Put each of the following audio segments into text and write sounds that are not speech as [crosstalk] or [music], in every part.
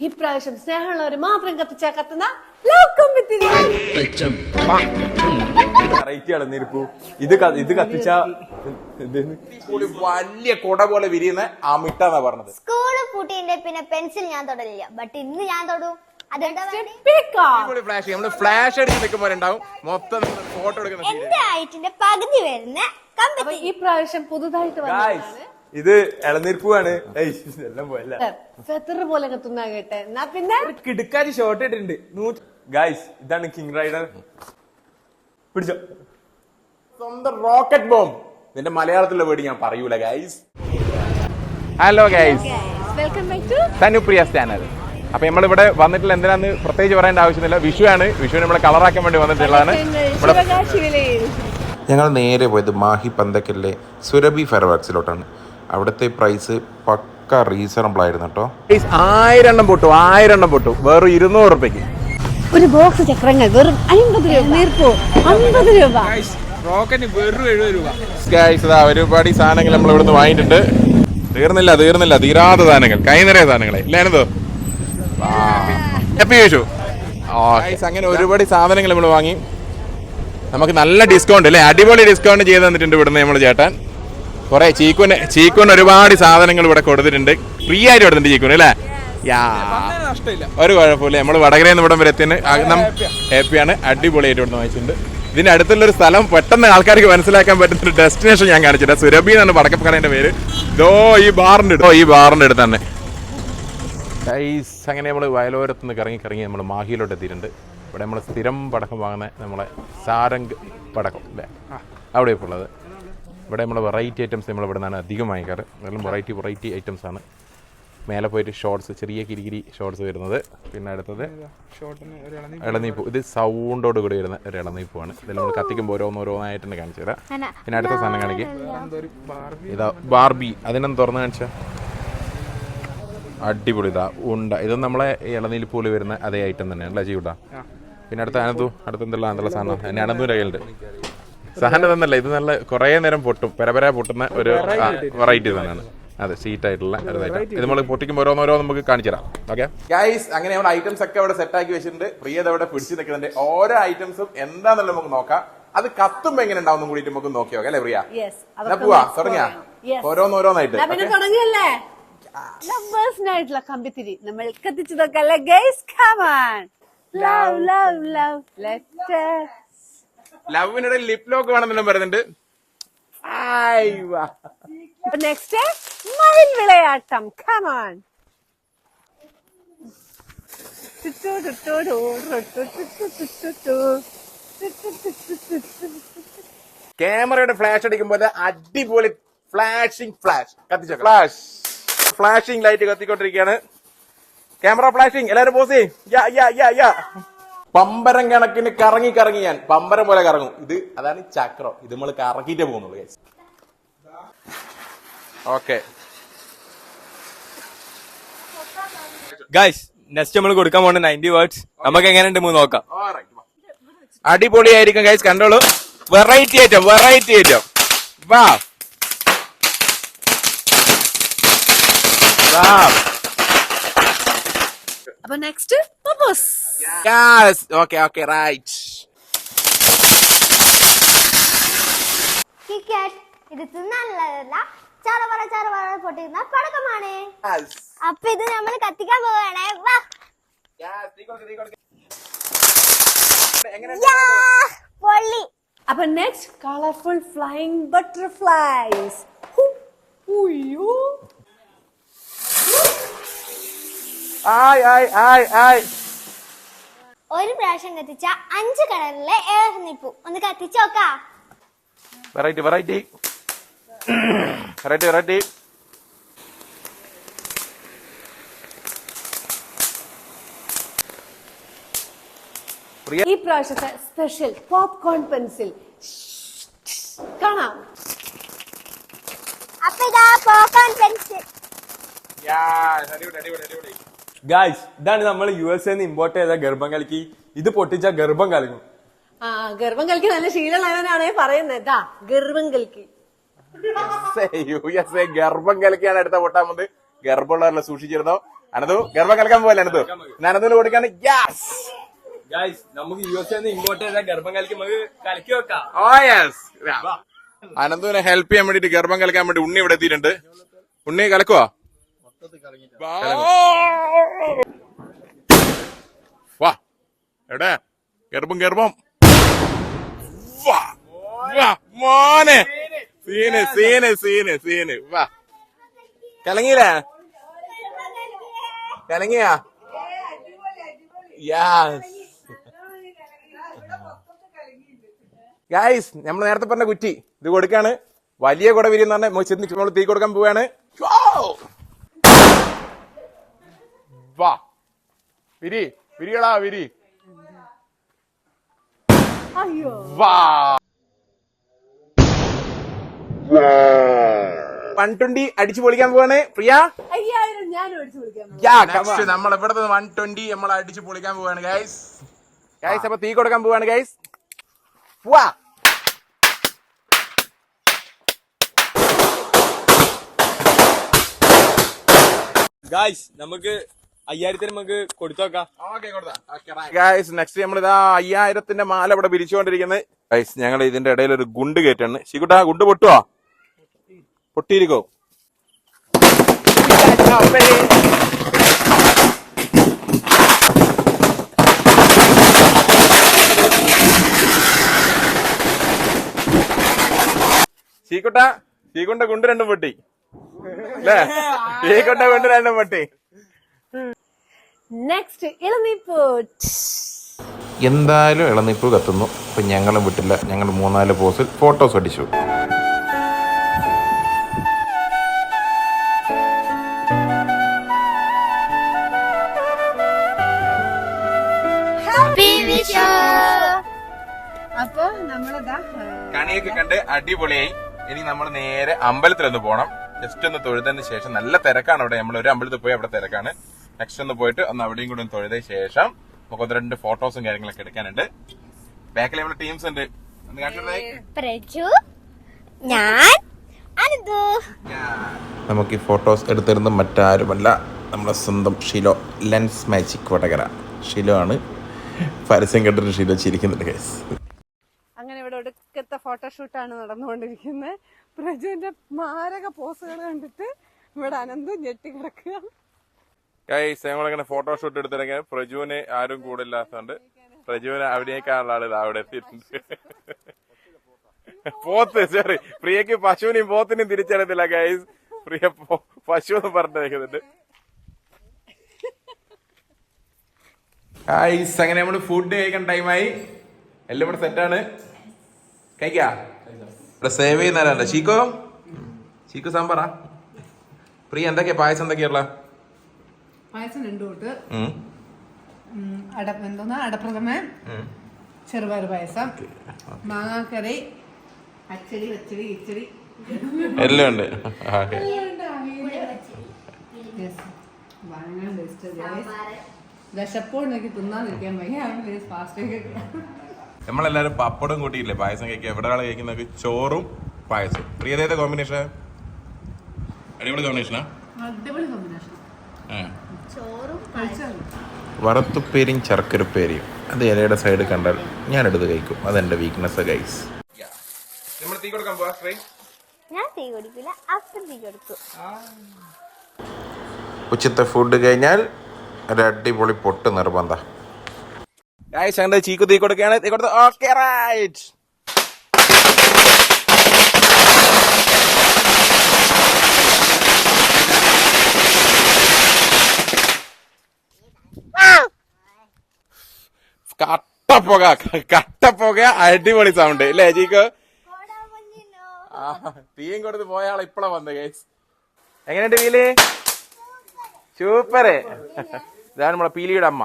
ഇപ്രാവശ്യം സ്നേഹമുള്ളവർ മാത്രം കത്തിച്ചാ കത്തുന്ന ഇത് ഇത് കത്തിച്ച വലിയ കുട പോലെ വിരിയുന്ന ആ പറഞ്ഞത്. സ്കൂൾ പൂട്ടിന്റെ പിന്നെ പെൻസിൽ ഞാൻ തൊടലില്ല. ബട്ട് ഇന്ന് ഞാൻ തൊടും? ഫ്ലാഷ് നമ്മൾ ഫ്ലാഷ് അടിച്ച് നിൽക്കുമ്പോൾ ഉണ്ടാവും മൊത്തം ഫോട്ടോ എടുക്കുന്ന scene. എന്റെ ഹൈറ്റിന്റെ പകുതി വരുന്ന ഈ പ്രാവശ്യം പുതുതായിട്ട് ഇത് ഇളനീർപ്പുവാണ് എല്ലാം പോയല്ല. ഫെത്തർ പോലെ കത്തുന്ന കേട്ടെ. എന്നാ പിന്നെ? കിടുക്കാരി ഷോർട്ട് ഇട്ടിട്ടുണ്ട്. ഗായ്സ് ഇതാണ് കിങ് റൈഡർ പിടിച്ചോ. സ്വന്തം റോക്കറ്റ് ബോംബ് നിന്റെ മലയാളത്തിലുള്ള വേർഡ് ഞാൻ പറയൂല guys hello guys welcome back to Tanupriya channel അപ്പൊ നമ്മളിവിടെ വന്നിട്ടില്ല. എന്തിനാന്ന് പ്രത്യേകിച്ച് പറയേണ്ട ആവശ്യമില്ല. വിഷു ആണ്. വിഷു നമ്മളെ കളറാക്കാൻ വേണ്ടി വന്നിട്ടുള്ളതാണ്. ഞങ്ങൾ നേരെ പോയത് മാഹി പന്തക്കലിലെ സുരഭി ഫെയർവർക്സിലോട്ടാണ് അവിടുത്തെ പ്രൈസ് പക്ക റീസണബിൾ ആയിരുന്നു കേട്ടോ Guys, ആയിരം എണ്ണം പൊട്ടു ആയിരം എണ്ണം പൊട്ടു. വേറെ ഇരുന്നൂറ് റുപ്യക്ക്. ഒരു ബോക്സ് ചക്രങ്ങൾ വെറും അൻപത് രൂപ. നീർപ്പോ അൻപത് രൂപ. ഗൈസ് ഇതാ ഒരുപാട് ഈ സാധനങ്ങൾ നമ്മൾ ഇവിടുന്ന് വാങ്ങിയിട്ടുണ്ട്. തീർന്നില്ല തീർന്നില്ല. തീരാത്ത സാധനങ്ങൾ. കൈ നിറയെ സാധനങ്ങളെ. ഇല്ലായിരുന്നോ ഗൈസ് അങ്ങനെ ഒരുപാട് സാധനങ്ങൾ നമ്മൾ വാങ്ങി. നമുക്ക് നല്ല ഡിസ്കൗണ്ട് അല്ലേ? അടിപൊളി ഡിസ്കൗണ്ട് ചെയ്ത് തന്നിട്ടുണ്ട് ഇവിടുന്ന് നമ്മൾ ചേട്ടൻ. കുറെ ചീക്കുന് ചീക്കുന് ഒരുപാട് സാധനങ്ങൾ ഇവിടെ കൊടുത്തിട്ടുണ്ട്. ഫ്രീ ആയിട്ട് കൊടുത്തിട്ടുണ്ട് ചീക്കുന് അല്ലേ? യാ. ഒരു കുഴപ്പമില്ല. നമ്മൾ വടകരയിൽ നിന്ന് ഇവിടം വരെ എത്തിന് ഹാപ്പിയാണ് അടിപൊളിയായിട്ട് ഇവിടെ വായിച്ചിട്ടുണ്ട് ഇതിന്റെ അടുത്തുള്ള ഒരു സ്ഥലം പെട്ടെന്ന് ആൾക്കാർക്ക് മനസ്സിലാക്കാൻ പറ്റുന്ന ഒരു ഡെസ്റ്റിനേഷൻ ഞാൻ കാണിച്ചിട്ട് സുരഭി എന്നാണ് വടക്കപ്പക്കടേന്റെ പേര്. ഇതോ ഈ ബാറിന്റെ അടുത്ത് ഈ ബാറിന്റെ അടുത്ത് തന്നെ. ഗൈസ് അങ്ങനെ നമ്മൾ വയലോരത്ത് നിന്ന് കറങ്ങി കറങ്ങി നമ്മൾ മാഹിയിലോട്ട് എത്തിയിട്ടുണ്ട്. ഇവിടെ നമ്മൾ സ്ഥിരം പടക്കം വാങ്ങുന്ന നമ്മളെ സാരംഗ് പടക്കം അല്ലേ? അവിടെ ഇപ്പോൾ ഉള്ളത് ഇവിടെ നമ്മൾ വെറൈറ്റി ഐറ്റംസ് നമ്മൾ ഇവിടെ നിന്നാണ് അധികം വാങ്ങിക്കാറ് എല്ലാം വെറൈറ്റി വെറൈറ്റി ഐറ്റംസ് ആണ്. മേലെ പോയിട്ട് ഷോർട്സ് ചെറിയ കിരികിരി ഷോർട്സ് വരുന്നത്. പിന്നെ അടുത്തത് ഇളനീപ്പ്. ഇത് സൗണ്ടോട് കൂടി വരുന്ന ഒരു ഇളനീപ്പുമാണ് ഇതിൽ നമ്മൾ കത്തിക്കുമ്പോൾ ഓരോന്നോരോന്നായിട്ട് തന്നെ കാണിച്ചു തരാം. പിന്നെ അടുത്ത സാധനം കാണിക്കും. ഇതാ ബാർബി അതിനൊന്ന് തുറന്ന് കാണിച്ചാൽ അടിപൊളി. ഇതാ ഉണ്ട. ഇത് നമ്മളെ ഇളനീലിപ്പൂൽ വരുന്ന അതേ ഐറ്റം തന്നെയാണ്. അല്ലേ ചെയ്യൂട്ടാ പിന്നെ അടുത്ത അനന്തു. അടുത്ത എന്തെല്ലാം സാധനം? അനന്തുവിന്റെ കയ്യിലുണ്ട്. സാധനം തന്നല്ല ഇത് നല്ല കുറേ നേരം പൊട്ടും പരപര പൊട്ടുന്ന ഒരു വെറൈറ്റി തന്നെയാണ്. അതെ സീറ്റ് ആയിട്ടുള്ള ഒരു. ഇത് നമ്മൾ പൊട്ടിക്കുമ്പോൾ ഓരോന്നോരോ നമുക്ക് കാണിച്ചു തരാം. ഓക്കെ ഗൈസ് അങ്ങനെ നമ്മുടെ ഐറ്റംസ് ഒക്കെ അവിടെ സെറ്റ് ആക്കി വെച്ചിട്ടുണ്ട്. പ്രിയത് അവിടെ പിടിച്ചു നിൽക്കുന്നുണ്ട്. ഓരോ ഐറ്റംസും എന്താണെന്നല്ല നമുക്ക് നോക്കാം. അത് കത്തുമ്പോ എങ്ങനെ ഉണ്ടാവും കൂടിയിട്ട് നമുക്ക് നോക്കി നോക്കാം അല്ലേ പ്രിയ? പോവാ? തുടങ്ങിയാ? ഓരോന്നോരോന്നായിട്ട്? തുടങ്ങിയല്ലേ? കമ്പിത്തിരി. നമ്മൾ കത്തിച്ചു നോക്കല്ലേ guys come on love love love letter ലവിനിടെ lip lock വേണമെന്നെല്ലാം പറയുന്നുണ്ട്. നെക്സ്റ്റ് മയിൽ വിളയാട്ടം കമാൻ ക്യാമറയുടെ ഫ്ലാഷ് അടിക്കുമ്പോൾ അടിപൊളി ഫ്ലാഷിംഗ് ഫ്ലാഷ് കത്തിച്ച ഫ്ലാഷ് ഫ്ലാഷിംഗ് ലൈറ്റ് കത്തിക്കൊണ്ടിരിക്കുകയാണ് ക്യാമറ ഫ്ലാഷിംഗ് എല്ലാരും പോസ് യാ യാ യാ യാ പമ്പരം കണക്കിന് കറങ്ങി കറങ്ങി ഞാൻ പമ്പരം പോലെ കറങ്ങും. ഇത് അതാണ് ചക്രം. ഇത് നമ്മൾ കറക്കിയിട്ടേ പോകുന്നുള്ളൂ ഗൈസ് ഓക്കെ ഗൈസ് നെക്സ്റ്റ് നമ്മൾ കൊടുക്കാൻ പോകുന്ന നയന്റി വേർഡ്സ് നമുക്ക് എങ്ങനെയുണ്ട് മൂന്ന് നോക്കാം. അടിപൊളിയായിരിക്കും ഗൈസ് കണ്ടോളൂ. വെറൈറ്റി ഐറ്റം വെറൈറ്റി ഐറ്റം വാ വാ അപ്പൊ നെക്സ്റ്റ് പപ്പോസ് Yes. Okay, okay, right. KitKat ഇത് തിന്നാനുള്ളതല്ല ചറവറ ചറവറ പൊട്ടിക്കുന്ന പടക്കമാണ്. Yes. അപ്പൊ ഇത് നമ്മൾ കത്തിക്കാൻ പോവുകയാണേ വാ. പൊള്ളി. അപ്പൊ നെക്സ്റ്റ് കളർഫുൾ ഫ്ലൈങ് ബട്ടർഫ്ലൈസ് ആയ് ആയ് ആയ് ആയ്. ഒരു പ്രാവശ്യം കത്തിച്ച അഞ്ച് കളറിലെ ഏഴ് നിപ്പു ഒന്ന് കത്തിച്ച് നോക്കാ. വെറൈറ്റി വെറൈറ്റി വെറൈറ്റി വെറൈറ്റി ഈ പ്രാവശ്യത്തെ സ്പെഷ്യൽ പോപ്കോൺ പെൻസിൽ കാണാം. അപ്പൊ ഇതാ പോപ്കോൺ പെൻസിൽ അടിപൊളി അടിപൊളി അടിപൊളി. ഗായ്സ് ഇതാണ് നമ്മൾ യു എസ് എന്ന് ഇമ്പോർട്ട് ചെയ്ത ഗർഭം കലക്കി. ഇത് പൊട്ടിച്ച ഗർഭം കലക്കും ആ ഗർഭം കലക്കി നല്ല ശീലമുള്ളവനാണേ പറയുന്നത് ഇതാ ഗർഭം കലക്കി. യു എസ് എ ഗർഭം കലക്കിയാണ് അടുത്ത പൊട്ടാൻ വന്നത് ഗർഭമുള്ളവരെ സൂക്ഷിച്ചിരുന്നോ? അനന്തു ഗർഭം കലക്കാൻ പോലെ അനന്തു? അനന്തുവിന് കൊടുക്കാണ്. ഗ്യാസ് നമുക്ക് യു എസ് എന്ന് ഇമ്പോർട്ട് ചെയ്ത ഗർഭം കലക്കി നമുക്ക് കലക്കി വെക്കാം. ഓ യെസ് അനന്തുവിനെ ഹെൽപ്പ് ചെയ്യാൻ വേണ്ടിട്ട് ഗർഭം കലക്കാൻ വേണ്ടി ഉണ്ണി ഇവിടെ എത്തിയിട്ടുണ്ട്. ഉണ്ണി കലക്കുവാ? വാ. എവിടെ ഗർഭം ഗർഭം. മോനെ. Scene scene scene scene. വാ. കലങ്ങിയില്ലേ? കലങ്ങിയാ? യാസ് ഗായ്സ് നമ്മൾ നേരത്തെ പറഞ്ഞ കുറ്റി ഇത് കൊടുക്കാണ്. വലിയ കുട വിരി എന്ന് പറഞ്ഞാൽ ചെന്ന് നമ്മൾ തീ കൊടുക്കാൻ പോവാണ്. വാ. വിരി. വിരികളാ വിരി. അയ്യോ. വാ. വൺ ട്വന്റി അടിച്ചു പൊളിക്കാൻ പോവാണ്. പ്രിയ? അയ്യായിരം ഞാൻ മേടിച്ചു വിളിക്കാം നെക്സ്റ്റ് നമ്മൾ ഇവിടെ വൺ ട്വന്റി നമ്മൾ അടിച്ചു പൊളിക്കാൻ പോവാണ് ഗൈസ് ഗൈസ് അപ്പൊ തീ കൊടുക്കാൻ പോവാണ് ഗൈസ് പോവാ. ഗായ്സ് നമുക്ക് അയ്യായിരത്തിന് നമുക്ക് കൊടുത്തു നോക്കാം. ഗൈസ് നെക്സ്റ്റ് നമ്മൾ ഇതാ അയ്യായിരത്തിന്റെ മാല ഇവിടെ പിരിച്ചുകൊണ്ടിരിക്കുന്നത് ഗൈസ് ഞങ്ങൾ ഇതിന്റെ ഇടയിൽ ഒരു ഗുണ്ട് കയറ്റാണ്. ശിക്കുട്ടാ ഗുണ്ട് പൊട്ടുവാ? പൊട്ടിയിരിക്കോ? ചീക്കുട്ട ചീക്കുണ്ട ഗുണ്ട് രണ്ടും പൊട്ടി. അല്ലേ? [laughs] ചീക്കുട്ട ഗുണ്ട് രണ്ടും പൊട്ടി. നെക്സ്റ്റ് ഇളനീപ്പൂട്ട് എന്തായാലും ഇളനീപ്പൂ കത്തുന്നു. അപ്പം ഞങ്ങളും വിട്ടില്ല ഞങ്ങൾ മൂന്നാൽ പോസിൽ ഫോട്ടോസ് അടിച്ചു. അപ്പൊ നമ്മളിതാ ആ, കണിയൊക്കെ കണ്ട് അടിപൊളിയായി. ഇനി നമ്മൾ നേരെ അമ്പലത്തിലൊന്ന് പോണം. ജസ്റ്റ് ഒന്ന് തൊഴുതതിന് ശേഷം നല്ല തിരക്കാണ് അവിടെ. നമ്മൾ ഒരു അമ്പലത്തിൽ പോയി അവിടെ തിരക്കാണ്. നെക്സ്റ്റ് ഒന്ന് പോയിട്ട് ഒന്ന് അവിടെയും കൂടി ഒന്ന് തൊഴുത ശേഷം നമുക്ക് ഒന്ന് രണ്ട് ഫോട്ടോസും കാര്യങ്ങളൊക്കെ എടുക്കാനുണ്ട്. ബാക്കിൽ നമ്മുടെ ടീംസ് ഉണ്ട്. പ്രജു ഞാൻ അനന്തു. നമുക്ക് ഈ ഫോട്ടോസ് എടുത്തിരുന്ന മറ്റാരുമല്ല നമ്മുടെ സ്വന്തം ഷിലോ ലെൻസ് മാജിക് വടകര. ഷിലോ ആണ്. പരസ്യം കണ്ടിട്ട് ഷിലോ ചിരിക്കുന്നുണ്ട് ഗൈസ് അങ്ങനെ ഇവിടെ ഒടുക്കത്തെ ഫോട്ടോഷൂട്ടാണ് നടന്നുകൊണ്ടിരിക്കുന്നത്. പ്രജുവിന്റെ മാരക പോസുകൾ കണ്ടിട്ട് ഇവിടെ അനന്തും ഞെട്ടി കിടക്കുക. ഗൈസ് ഞങ്ങളിങ്ങനെ ഫോട്ടോഷൂട്ട് എടുത്തിറങ്ങിയ പ്രജുവിന് ആരും കൂടില്ലാത്തതുകൊണ്ട് പ്രജുവിനെ അഭിനയിക്കാനുള്ള ആൾ ഇതാ അവിടെ എത്തിയിട്ടുണ്ട്. പോത്ത് സോറി പ്രിയക്ക് പശുവിനെയും പോത്തിനെയും തിരിച്ചറിയത്തില്ല ഗൈസ് പ്രിയ പശു എന്ന് പറഞ്ഞിരിക്കുന്നുണ്ട്. ഗൈസ് അങ്ങനെ നമ്മൾ ഫുഡ് കഴിക്കാൻ ടൈമായി എല്ലാം ഇവിടെ സെറ്റാണ് കഴിക്കാ? ഇവിടെ സേവ് ചെയ്യുന്നവരല്ല ചീക്കോ? ചീക്കോ സാമ്പാറാ? പ്രിയ എന്തൊക്കെയാ? പായസം എന്തൊക്കെയുള്ള പായസം രണ്ടു കൂട്ട് അട എന്തോന്നാ? അടപ്രഥമ ചെറുപയർ പായസം. മാങ്ങാക്കറി. അച്ചടി പച്ചടി കിച്ചടി. എല്ലാം ഉണ്ട്. തിന്നാതിരിക്കാൻ ഫാസ്റ്റ് നമ്മളെല്ലാരും പപ്പടം കൂട്ടിയില്ലേ പായസം കഴിക്കുക എവിടെ ആളെ കഴിക്കുന്നത് ചോറും പായസം പ്രിയതേത കോമ്പിനേഷൻ അടിപൊളി കോമ്പിനേഷനാ അടിപൊളി കോമ്പിനേഷൻ വറുത്തുപ്പേരിയും ശർക്കരപ്പേരിയും. അത് ഇലയുടെ സൈഡ് കണ്ടാൽ ഞാൻ എടുത്ത് കഴിക്കും. അതെന്റെ വീക്ക്നെസ് ഗൈസ് നമ്മൾ തീ കൊടുക്കാൻ പോവാ ഞാൻ തീ കൊടുക്കില്ല. തീ കൊടുക്കും ഉച്ചത്തെ ഫുഡ് കഴിഞ്ഞാൽ ഒരു അടിപൊളി പൊട്ട് നിർബന്ധ. ഗൈസ് അങ്ങനെ ചീക്കു തീ കൊടുക്കുകയാണ്. തീ കൊടുത്ത് ഓക്കെ റൈറ്റ് കട്ടപ്പുക. കട്ടപ്പുക അടിപൊളി സൗണ്ട് ഇല്ലേ ജീക്ക് ആ, തീയും കൊടുത്ത് പോയ ആളെ ഇപ്പളാ വന്നത് ഗൈസ് എങ്ങനെയുണ്ട് പീലി? സൂപ്പർ ഇതാണ് നമ്മളെ പീലിയുടെ അമ്മ.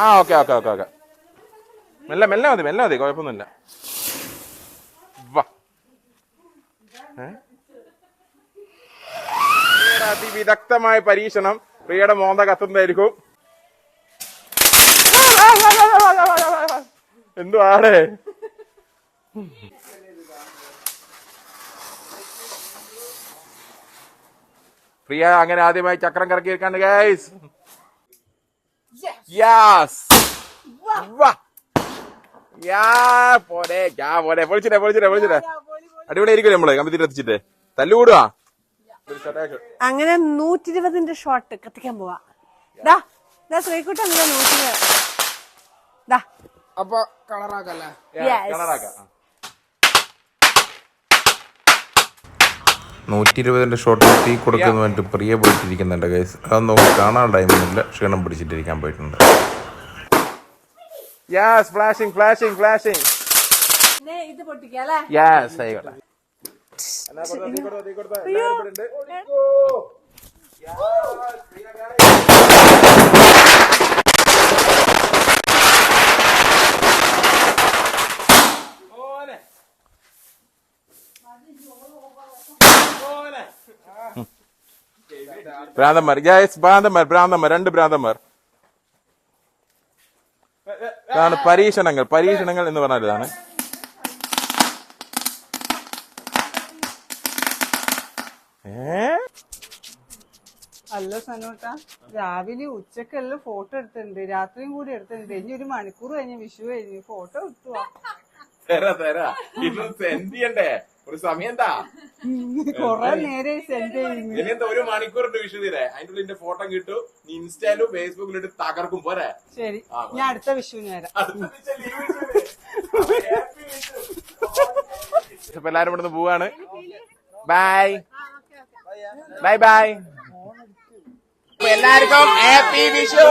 ആ ഓക്കെ ഓക്കെ ഓക്കെ ഓക്കെ. മെല്ലെ മെല്ലെ മതി മെല്ലെ മതി കുഴപ്പമൊന്നുമില്ല. വാ. അതിവിദഗ്ധമായ പരീക്ഷണം. പ്രിയയുടെ മോന്ത കത്തുന്നതായിരിക്കും. എന്തുവാടേ? പ്രിയ അങ്ങനെ ആദ്യമായി ചക്രം കറക്കിയിരിക്കാണ് ഗൈസ് യാസ് യാ പോരെ. യാ പോരെ. പൊളിച്ചിട്ടെ പൊളിച്ചിട്ടെ പൊളിച്ചിട്ടെ. അടിപൊളി ആയിരിക്കും നമ്മൾ? കമ്പിത്തിട്ട് എത്തിച്ചിട്ടേ. തല്ലുകൂടുവാ അങ്ങനെ നൂറ്റി ഇരുപതിന്റെ ഷോട്ട് കത്തിക്കാൻ പോവാ. ദാ ദാ ശ്രീകുട്ടൻ എന്താ നൂറ്റി ഇരുപത് അപ്പൊ കളറാക്കല്ലേ. നൂറ്റി ഇരുപതിന്റെ ഷോട്ട് തീ കൊടുക്കുന്ന വേണ്ടി പ്രിയ പോയിട്ടിരിക്കുന്നുണ്ട് ഗൈസ് അതൊന്നും നോക്കി കാണാൻ ടൈമൊന്നുമില്ല ക്ഷീണം പിടിച്ചിട്ടിരിക്കാൻ പോയിട്ടുണ്ട്. യെസ് ഫ്ലാഷിംഗ് ഫ്ലാഷിംഗ് ഫ്ലാഷിംഗ് ഇത് പൊട്ടിക്കല്ലേ യെസ് ആയിക്കോട്ടെ. ഭ്രാന്തന്മാർ. ഗ്യാസ് ഭ്രാന്തന്മാർ ഭ്രാന്തന്മാർ രണ്ട് ഭ്രാന്തന്മാർ. ഇതാണ് പരീക്ഷണങ്ങൾ പരീക്ഷണങ്ങൾ എന്ന് പറഞ്ഞാൽ ഇതാണ്. അല്ല സനോട്ട രാവിലെ ഉച്ചക്കെല്ലാം ഫോട്ടോ എടുത്തിട്ടുണ്ട്. രാത്രിയും കൂടി എടുത്തിട്ടുണ്ട്. ഇനി ഒരു മണിക്കൂർ കഴിഞ്ഞ് വിഷു കഴിഞ്ഞു ഫോട്ടോ എടുത്തുവാ തരാ തരാ. ഇത് സെൻഡ് ചെയ്യണ്ടേ? ഒരു സമയം എന്താ? കൊറേ നേരെ സെൻഡ് ചെയ്യുന്നു ഇനി എന്താ ഒരു മണിക്കൂറിന്റെ വിഷു തീരെ. അതിന്റെ ഉള്ളിൽ ഫോട്ടോ കിട്ടും നീ ഇൻസ്റ്റാലും ഫേസ്ബുക്കിലും ഇട്ട് തകർക്കും. പോരെ? ശരി. ഞാൻ അടുത്ത വിഷുവിന് വരാം. ഇപ്പൊ എല്ലാരും ഇവിടുന്ന് പോവാണ്. ബൈ ബൈ ബൈ എല്ലാവർക്കും ഹാപ്പി വിഷു